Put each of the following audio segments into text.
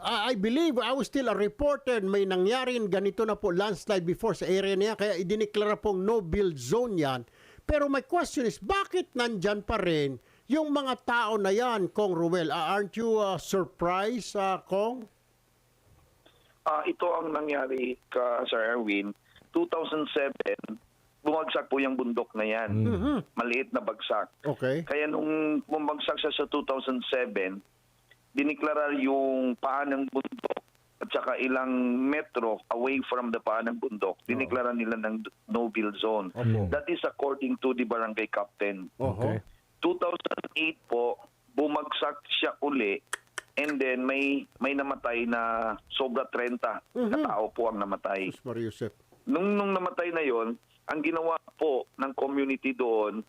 I I believe I was still a reporter may nangyari ganito na po landslide before sa area niya kaya idineklara pong no build zone yan. Pero my question is bakit nandyan pa rin yung mga tao na yan, Kong Ruel? Ah, aren't you uh, surprised, uh, Kong? Ah, ito ang nangyari ka Sir Erwin. 2007, bumagsak po yung bundok na yan. Maliit na bagsak. Okay. Kaya nung bumagsak siya sa 2007, diniklara yung paan ng bundok at saka ilang metro away from the paan ng bundok. Diniklara nila ng no-build zone. Opo. That is according to the barangay captain. Oho. Okay. 2008 po, bumagsak siya uli and then may may namatay na sobra 30 na tao po ang namatay. Maria Josep. Nung nung namatay na yon, ang ginawa po ng community doon,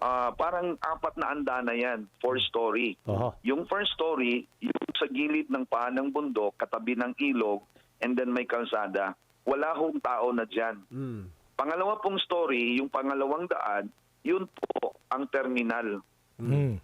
ah, parang apat na andana yan, four story. Aha. Yung first story, yung sa gilid ng paan ng bundok, katabi ng ilog, and then may kalsada. Wala hong tao na dyan. Mm. Pangalawa pong story, yung pangalawang daan, yun po ang terminal. Mm.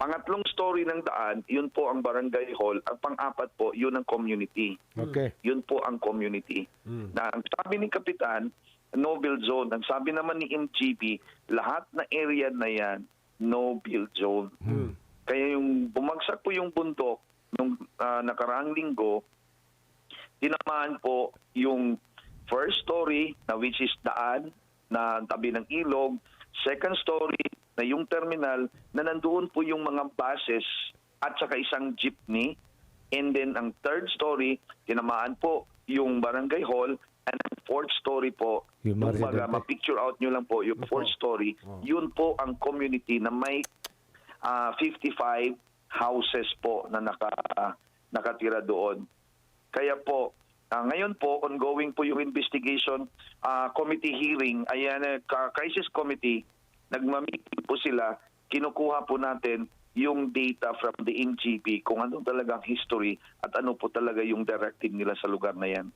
Pangatlong story ng daan, yun po ang barangay hall. Ang pang-apat po, yun ang community. Okay. Yun po ang community. Mm. Na ang sabi ni Kapitan, no build zone. Ang sabi naman ni MGB, lahat na area na yan, no build zone. Mm. Kaya yung bumagsak po yung bundok nung ah, nakaraang linggo, tinamaan po yung first story na which is daan na tabi ng ilog, second story na yung terminal na nandoon po yung mga buses at saka isang jeepney and then ang third story tinamaan po yung barangay hall and fourth story po. Yung baga, ma-picture out nyo lang po yung fourth story yun po ang community na may ah, 55 houses po na naka nakatira doon. Kaya po ah, ngayon po ongoing po yung investigation ah, committee hearing. Ayan ka- crisis committee nagma-meeting po sila. Kinukuha po natin yung data from the NGP kung ano talagang history at ano po talaga yung directive nila sa lugar na yan.